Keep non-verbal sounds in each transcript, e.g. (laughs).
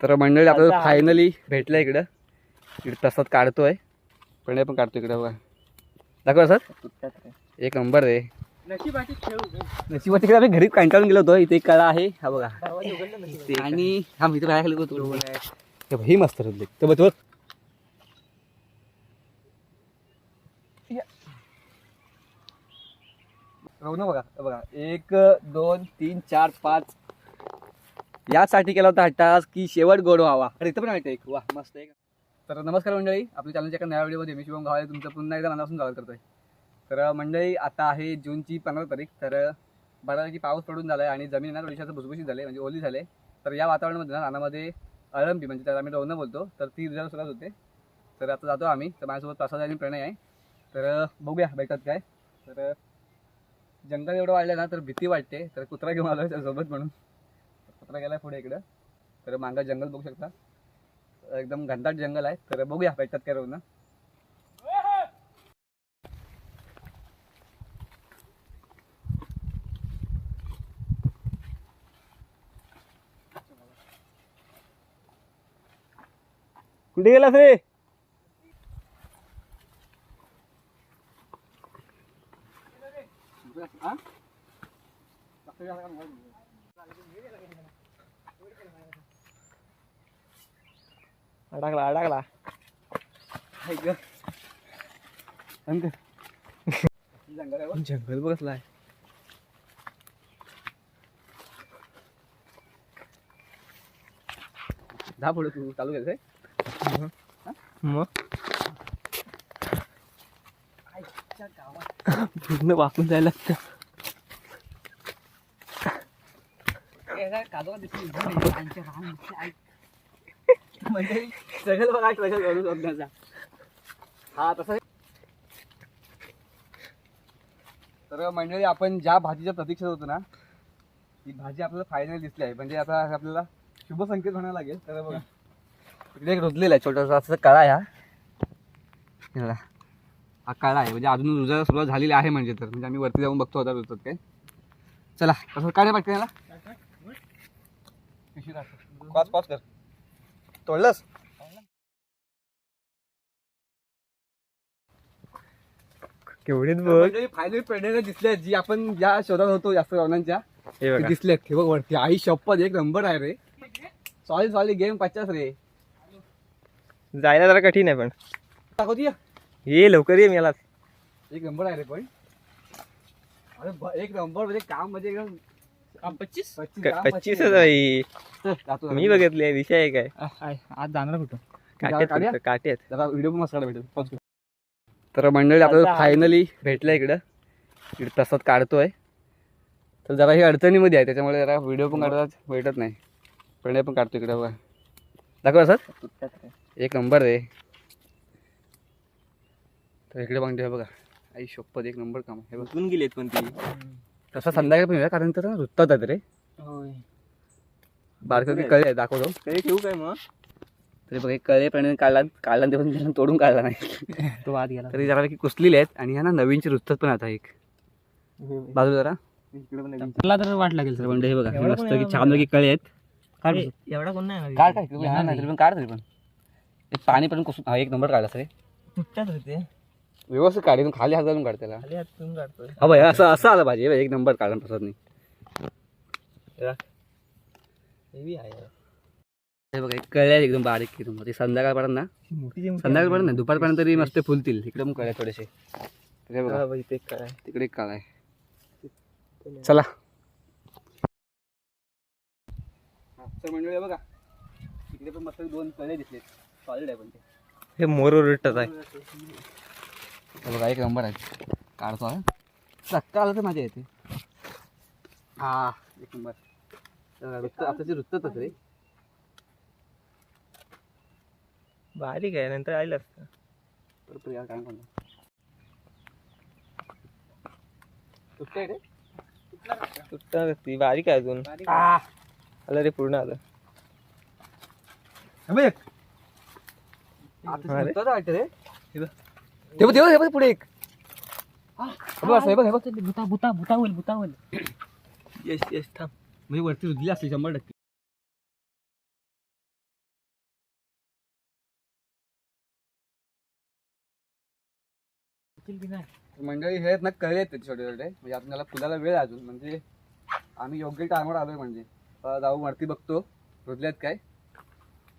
तर मंडळी आपल्याला फायनली भेटलं इकडं. इकडे तसाच काढतोय. पण पण काढतो इकडे बघा. दाखवा सर एक नंबर खेळ नशिबा तिकडे आम्ही घरी कंटाळून गेलो होतो. इथे एक कळा आहे हा बघा. आणि हा इथे बाहेर खाली होतो. हे मस्त रडली तर बघ बघ. राहू ना बघा. बघा एक दोन तीन चार पाच यासाठी केला होता हट्टास की शेवट गोड व्हावा. अरे इथं पण आहे एक. वा मस्त आहे. तर नमस्कार मंडळी आपल्या चॅनलच्या एका नव्या व्हिडिओमध्ये मी शिवम गावाले तुमचं पुन्हा एकदा मनापासून स्वागत करतोय. तर मंडळी आता आहे जूनची पंधरा तारीख. तर बऱ्यापैकी पाऊस पडून झाला आहे आणि जमीन ना थोडीशी भुसभुशीत झाले म्हणजे ओली झाले तर या वातावरणामध्ये ना रानामध्ये अळंबी म्हणजे त्याला आम्ही रोवणं बोलतो. तर ती रिझल्ट सुरुवात होते. तर आता जातो आम्ही. तर माझ्यासोबत प्रसाद आणि प्रणय आहे. तर बघूया भेटत काय. तर जंगल एवढं वाढलं ना तर भीती वाटते. तर कुत्रा घेऊन आलो त्यासोबत म्हणून. कुत्रा गेला पुढे इकडं. तर मागं जंगल बघू शकता. एकदम घनदाट जंगल आहे. तर बघूया भेटतात काय रवणं कुठे गेलास रे? जंगल आहे. जंगल बसलाय. जा पुढे तू चालू केलं मग? पूर्ण वाकून जायला लागतं. म्हणजे स्ट्रगल बघा स्ट्रगल करू शोधण्याचा हा तसं तर मंडळी आपण ज्या भाजीच्या प्रतीक्षेत होतो ना ती भाजी आपल्याला फायनल दिसली आहे. म्हणजे आता आपल्याला शुभ संकेत म्हणायला लागेल. तर बघा. इकडे एक रुजलेला आहे छोटासा असं काळा आहे हा. हे काळा आहे. म्हणजे अजून रुजायला सुरुवात झालेली आहे म्हणजे तर. म्हणजे आम्ही वरती जाऊन बघतो होता रुजतात काय. चला तसं काय पटकन याला. पाच पाच कर. तोडलंस? केवढीच बघ. फायनल प्रेरणा दिसल्या जी आपण ज्या शोधात होतो जास्त रावणांच्या हे बघा. दिसले हे बघ वरती. आई शपथ एक नंबर आहे रे. सॉरी सॉरी गेम पचास रे. जायला जरा कठीण आहे पण. दाखवती ये लवकर ये मला एक नंबर आहे रे पण. अरे एक नंबर म्हणजे काम म्हणजे एकदम पच्चीस? पच्चीस काम पच्चीस पच्चीस. बाई चल, जातो मी. बघितले विषय आहे काय? आज जाणार कुठं? काट्यात काट्यात जरा व्हिडिओ पण मस्त भेटेल. तर मंडळी आपल्याला फायनली भेटलं इकडं. इकडे तसंच काढतोय. तर जरा ही अडचणीमध्ये आहे त्याच्यामुळे जरा व्हिडिओ पण काढतात भेटत नाही. प्रणय पण काढतो इकडे बघा. दाखवा सर एक नंबर आहे. तर इकडे पण बघा. आई शपथ एक नंबर काम आहे. हे उचलून गेलेत पण ती. तसं संध्याकाळी पण येऊया कारण तर रुततात रे. होय. बारकं कळे दाखवतो. ठेवू काय मग? तरी बघ एक कळे प्रणय काढला काढला आणि ते पण त्याला तोडून काढला नाही. (laughs) तो वाद गेला. तरी जरा कुसलेले आहेत आणि ह्या ना नवीनचे रुततात पण आता एक. बाजू जरा. मला तर वाट लागेल तर म्हणजे हे बघा मस्त की छान पैकी कळे आहेत. काढ एवढा कोण नाही काढ काय नाही. तरी पण काढ तरी पण. पाणी पण कुसून हा एक नंबर काढला रे तुटतात होते व्यवस्थित काढून खाली हात घालून काढ त्याला. खाली हातून काढतोय. हा भाई असं असं आलं पाहिजे एक नंबर काढला प्रसाद नाही हे बघा कळ्या एकदम बारीक एकदम ते संध्याकाळपर्यंत ना? मोठी चिमटी संध्याकाळपर्यंत नाही दुपारपर्यंत तरी मस्त फुलतील. इकडे पण कळ्या थोडेसे. बघा. ते तिकडे एक काळा आहे. चला. मंडळी बघा. इकडे पण मस्त दोन कळे दिसले सॉलिड आहे पण ते. हे मोर आहे. बघा एक नंबर आहे. काढतो आहे चक्का आलं तर माझ्या येते हा एक नंबर. रुत्त आताची रुत्तच रे बारीक आहे नंतर आईल असतं. यार काय म्हणतो तुटणार ती बारीक आहे अजून? आ, आलं रे पूर्ण आलं. हे बघ वाटतं रे. हे बघ. बघ, बघ, बघ पुढे एक. हा, हे बघ असं, हे बघ हे बघ. बुता बुता बुतावल बुतावल येस येस थांब. म्हणजे वरती रुजली असली शंभर टक्के. की नाही? मंडळी हे आहेत ना कळे आहेत ते छोटे छोटे. म्हणजे आपण त्याला फुलाला वेळ आहे अजून. म्हणजे आम्ही योग्य टायमावर आलोय म्हणजे. जाऊ वरती बघतो. रुजल्यात काय?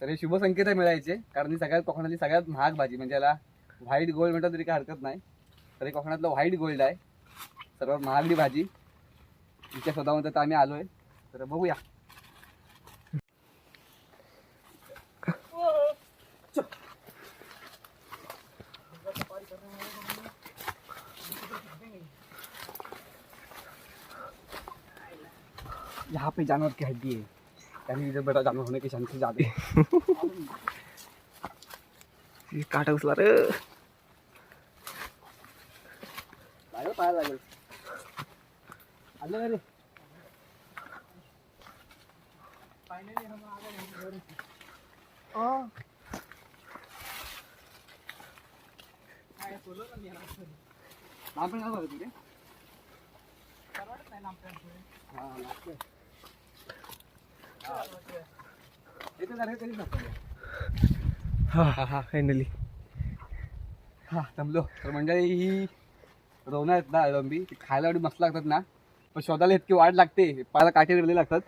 तर हे शुभ संकेत आहे मिळायचे. कारण ही सगळ्यात कोकणातली सगळ्यात महाग भाजी. म्हणजे याला व्हाईट गोल्ड म्हटलं तरी काय हरकत नाही. तर हे कोकणातलं व्हाईट गोल्ड आहे. सर्वात महागडी भाजी. तिच्या स्वतःमध्ये तर आम्ही आलोय. तर बघूया यहाँ पे जानवर की हड्डी है। यानी इधर बड़ा जानवर होने की चांसेस ज्यादा है। (laughs) काटा उचला रे। लागेल पाहायला लागेल आलं का रे। लांब पण नाही बघत रे हा, लागतंय. हा. येतं जरा तरी नसतं. हा हा हा फायनली हा जमलो तर मंडळी ही रोवणं आहेत ना अळंबी ती खायला एवढी मस्त लागतात ना. पण शोधायला इतकी वाट लागते. पायाला काटे लागतात.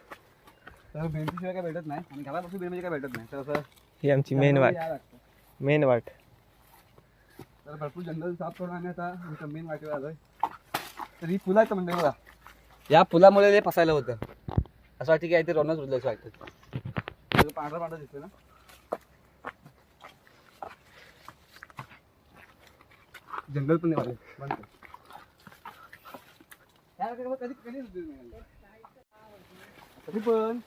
तर भेंडीशिवाय काय भेटत नाही. आणि घरापासून भेंडी म्हणजे काय भेटत नाही. तर असं ही आमची मेन वाट. मेन वाट. तर भरपूर जंगल साफ करून आणि आता आमच्या मेन वाटेवर आलोय. तर ही फुलं आहेत म्हणजे बघा. या फुलामुळे ते फसायला होतं. असं वाटतं की काहीतरी रोनच उरलं असं वाटतं पांढरा पांढरा दिसतोय ना? जंगल पण नाही वाटत. कधी पण?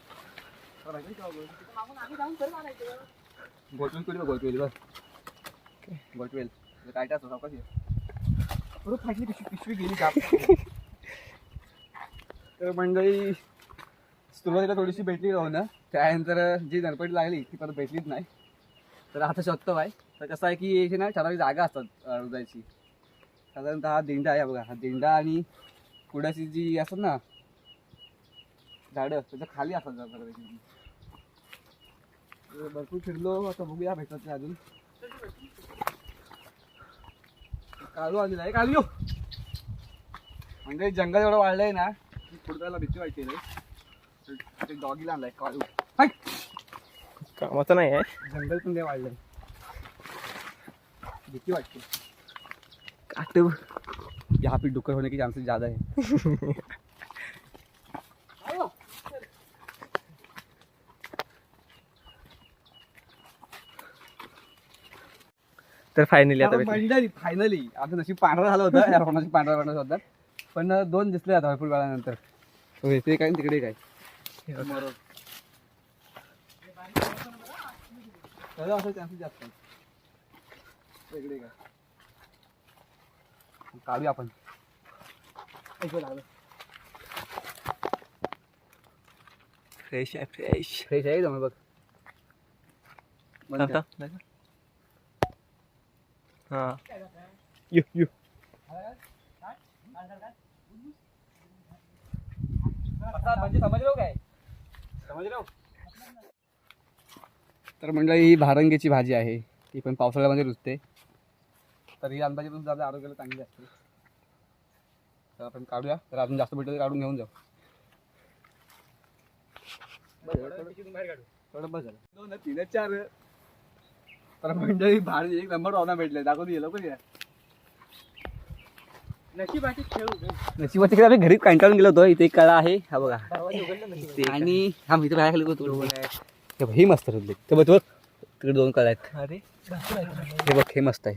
गोटवेल बघ, गोटवेल काय टाकतो सावकाश ये. बरोबर फाटली पिशवी पिशवी गेली का? (laughs) तर मंडळी सुरुवातीला थोडीशी भेटली राहू ना त्यानंतर जी धडपडी लागली ती परत भेटलीच नाही. तर आता शोधतो आहे तर कसं आहे की याची ना ठराविक जागा असतात हृदयाची. साधारणतः हा दिंडा आहे बघा. हा दिंडा आणि कुडाची जी असतात ना झाडं त्याच्याखाली असतात जरा भरपूर फिरलो आता बघूया भेटत नाही अजून. कालू आलेला आहे कालू! म्हणजे जंगल एवढं वाढलंय ना की भीती वाटते रे ते डॉगीला आणलाय कालू हाय! कामाचं नाही आहे. जंगल पण लय वाढलंय. भीती वाटते. काट यहाँ पे डुक्कर होने के चांसेस ज्यादा है तर फायनली आता भेटली मंडळी फायनली आमचं नशीब पांढरा झालं होतं या रोनाची पांढरा पांढरा होता. पण दोन दिसले आता भरपूर वेळानंतर काय आणि तिकडे काय? असं चान्सेस जास्त काढूया आपण ऐकू लागलं फ्रेश आहे फ्रेश फ्रेश आहे जमा बघ. हा यू यू म्हणजे समजलो काय तर मंडळी ही भारंगीची भाजी आहे. ती पण पावसाळ्यामध्ये रुजते. तर ही अंदाजे पण आपल्या आरोग्याला चांगली असते. तर आपण काढूया. तर अजून जास्त भेटलं तर काढून घेऊन जाऊ. थोडं बस झालं दोन तीन चार. तर मंडळी भारी एक नंबर ऑना भेटले दाखवून गेलो पण या. नशिबात तिकडे आम्ही घरी कंटाळून गेलो होतो. इथे एक कळा आहे. हा बघा. नशीब आणि हा मी बाहेर होतो. हे मस्त रुजले ते बघ तिकडे दोन कळा आहेत. हे बघ हे मस्त आहे.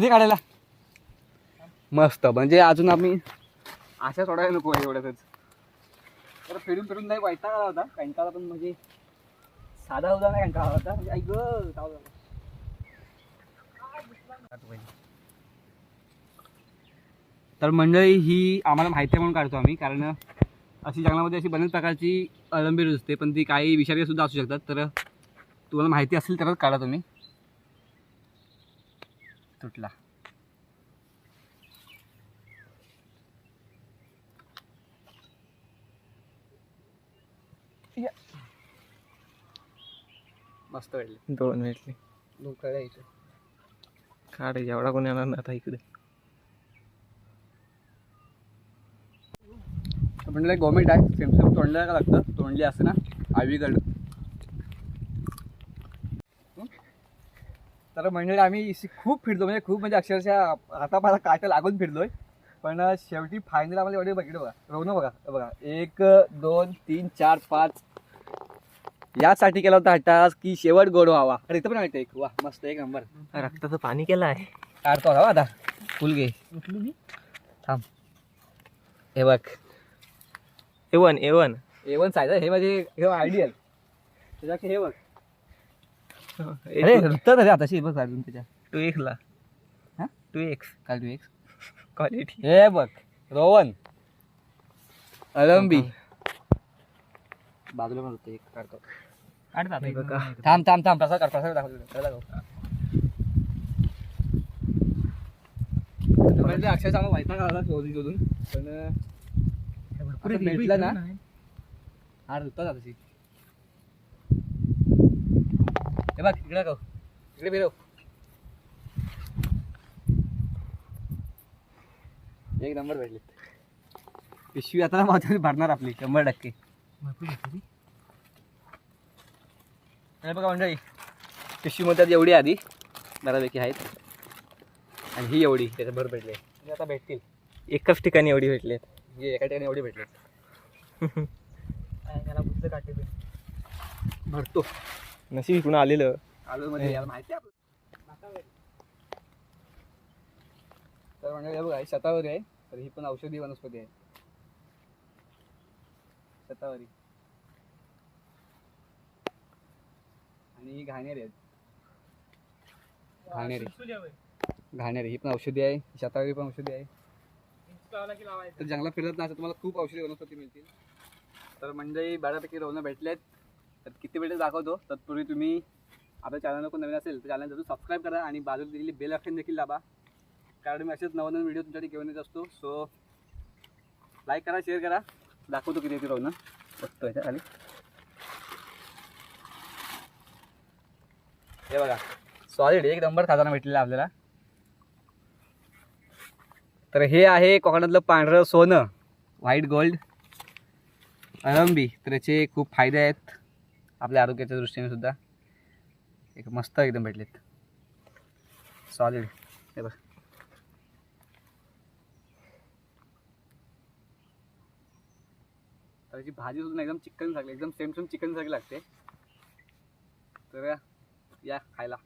ते काढायला. मस्त. म्हणजे अजून आम्ही आशा सोडायला नको आहे एवढ्यातच. तर फिरून फिरून नाही वैताग आला होता. कंटाळा पण म्हणजे साधा होता. नाही कंटाळा होता म्हणजे ऐक. तर मंडळी ही आम्हाला माहिती आहे म्हणून काढतो आम्ही कारण अशी जंगलामध्ये अशी बऱ्याच प्रकारची अळंबी रुजते पण ती काही विषारी सुद्धा असू शकतात. तर तुम्हाला माहिती असेल तरच काढा तुम्ही. तुटला. मस्त भेटले दोन भेटले लोकळ्या इथे काढ एवढा कोण येणार नाही आता इकडे म्हणजे गव्हर्मेंट आहे सेम सेम का लागतं तोंडली असते ना आवीगड तर मंडळी आम्ही इशी खूप फिरलो म्हणजे खूप म्हणजे अक्षरशः आता मला काटा लागून फिरलोय पण शेवटी फायनल आम्हाला एवढे बघितलं बघा रोवणं बघा बघा एक दोन तीन चार पाच यासाठी केला होता हा टास्क की शेवट गोड व्हावा. अरे इथं पण माहिती एक. वा मस्त एक नंबर रक्ताचं पाणी केलं आहे काढतो हा आता. फुल घे. थांब. हे बघ. A one A one A one size हे म्हणजे हे आयडियल त्याच्या हे बघ. अरे अरे रुतत रे आताशी बघ अजून त्याच्या टू एक्स ला. हा? टू एक्स काल तू एक क्वालिटी हे बघ. रोवन अळंबी बाजूला पण होते एक. काढतो. थांब थांब थांब प्रसाद कर प्रसाद दाखव तिकडे. त्याला दाखव. म्हणजे अक्षरशः आम्हाला माहिती आला शोधून शोधून पण हे भरपूर भेटलं ना? नाही. बघ इकडे इकडे फिरव एक नंबर भेटले पिशवी आता माझ्या भरणार आपली शंभर टक्के. हे बघा मंडळी पिशवीमध्ये आता एवढी आधी बऱ्यापैकी आहेत. आणि ही एवढी त्याच्या भर भेटले. म्हणजे आता भेटतील. एकाच ठिकाणी एवढी भेटलेत. हे एका ठिकाणी एवढे भेटले त्याला बुद्ध काटे. भरतो. नशीब इकडून आलेलं. आलो मध्ये याला माहिती आहे तर म्हणजे बघा शतावरी आहे. तर ही पण औषधी वनस्पती आहे. शतावरी. आणि ही घाणेरी आहेत. घाणेरी. घाणेरी. ही पण औषधी आहे. शतावरी पण औषधी आहे. तर जंगलात फिरत नाही तर तुम्हाला खूप औषधी वनस्पती मिळतील. तर मंडळी बऱ्यापैकी रोवणं भेटलेत. तर किती भेटले दाखवतो तत्पूर्वी तुम्ही आपल्या चॅनलला कोण नवीन असेल तर चॅनल जरूर सबस्क्राईब करा आणि बाजूला दिलेली बेल आयकॉन देखील दाबा. कारण मी असेच नवनवीन व्हिडिओ तुमच्यासाठी घेऊन येत असतो. सो लाईक करा शेअर करा. दाखवतो किती येते रोवणं बघतो ह्याच्या खाली. हे बघा. सॉलिड एक नंबर खाताना भेटलेला आपल्याला. तर हे आहे कोकणातलं पांढरं सोनं. व्हाईट गोल्ड अरंबी. तर याचे खूप फायदे आहेत. आपल्या आरोग्याच्या दृष्टीने सुद्धा. एक मस्त एकदम भेटलेत. सॉलिड हे बघ. तर याची भाजी सुद्धा एकदम चिकन सारखी एकदम सेम सेम चिकन सारखी लागते. तर या खायला.